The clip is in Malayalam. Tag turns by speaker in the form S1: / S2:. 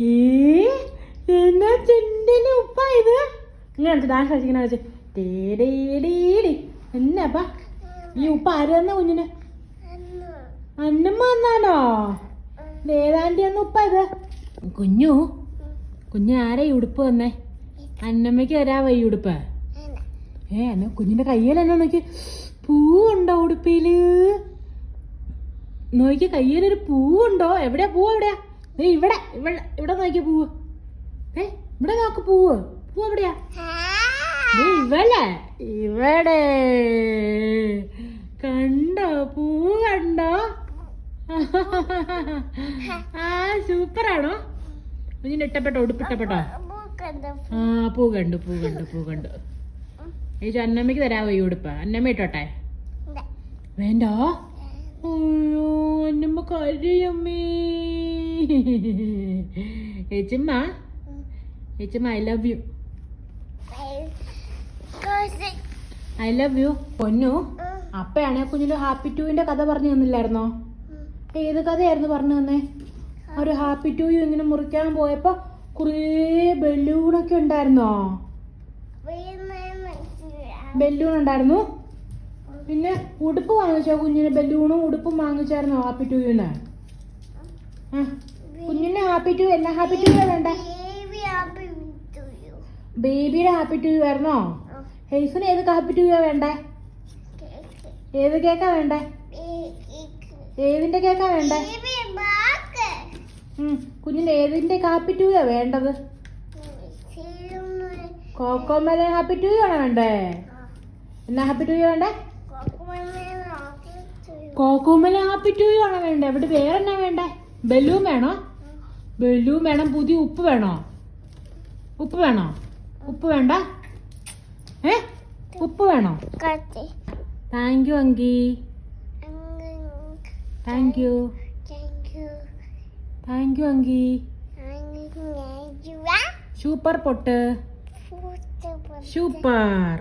S1: ഈ ഉപ്പ ആരെന്ന തന്ന കുഞ്ഞു? കുഞ്ഞു ആരാ ഈ ഉടുപ്പ് വന്നേ അന്നമ്മയ്ക്ക് തരാവോ ഈ ഉടുപ്പ്. ഏ അന്ന കുഞ്ഞിന്റെ കയ്യിൽ എന്നാ നോക്കി? ഉണ്ടോ ഉടുപ്പിൽ? നോക്കി കയ്യിലൊരു ഉണ്ടോ എവിടെയാ? പൂ എവിടെയാ? ദേ ഇവിടെ ഇവിടെ ഇവിടെ നോക്കിയ പൂവ്. ഏ ഇവിടെ നോക്ക് പൂവ്. പൂവ് എവിടെയാ? ദേ ഇവിടെ. കണ്ടോ? പൂവ് കണ്ടോ? ആ സൂപ്പറാണോ? കുഞ്ഞിന് ഇട്ടപ്പെട്ടോ ഉടുപ്പിട്ടപ്പെട്ടോ ആ പൂ കണ്ടു പൂ കണ്ടു പൂ കണ്ടു. ഏച്ചു അന്നമ്മയ്ക്ക് തരാവോ ഈ ഉടുപ്പ്? അന്നമ്മ ഇട്ടോട്ടെ? വേണ്ടോ? അയ്യോ അന്നമ്മ കരയമ്മേ. ചേച്ചിമ്മ ചേച്ചിമ്മ I love you I love you പൊന്നു അപ്പയാണെ കുഞ്ഞിന് ഹാപ്പി ടൂവിന്റെ കഥ പറഞ്ഞു തന്നില്ലായിരുന്നോ? ഏത് കഥയായിരുന്നു പറഞ്ഞു തന്നേ? ഒരു ഹാപ്പി ടു യു ഇങ്ങനെ മുറിക്കാൻ പോയപ്പോ കുറേ ബലൂണൊക്കെ ഉണ്ടായിരുന്നോ? ബലൂൺ ഉണ്ടായിരുന്നു. പിന്നെ ഉടുപ്പ് വാങ്ങിച്ചോ കുഞ്ഞിന്? ബലൂണും ഉടുപ്പും വാങ്ങിച്ചായിരുന്നോ ഹാപ്പി ടു യുന്ന് ആ കുഞ്ഞിന് ഹാപ്പി ടു എന്നാ ഹാപ്പി ടു വേണ്ട ബേബിയുടെ ഹാപ്പി ടു ആയിരുന്നോ ഹെയ്സിന് ഏത് ഹാപ്പി ടു വേണ്ടേ ഏത് കേക്കാ വേണ്ടേ ഏതിന്റെ കേക്കാ വേണ്ടേ കുഞ്ഞിന്റെ കുഞ്ഞിന് ഏതിന്റെ ഹാപ്പി ടു വേണ്ടത് കോക്കോമല ഹാപ്പി ടു ആണോ വേണ്ടേ എന്നാ ഹാപ്പി ടു വേണ്ടേ കോക്കോമല ഹാപ്പി ടു ആണോ വേണ്ടേ ഇവിടെ വേറെ എന്നാ വേണ്ടേ ബലൂൺ വേണോ ബലൂൺ വേണം പുതിയ ഉപ്പ് വേണോ? ഉപ്പ് വേണോ? ഉപ്പ് വേണ്ട? ഏ? ഉപ്പ് വേണോ? താങ്ക് യു അങ്കി. താങ്ക് യു താങ്ക് യു അങ്കി. സൂപ്പർ പൊട്ട്. സൂപ്പർ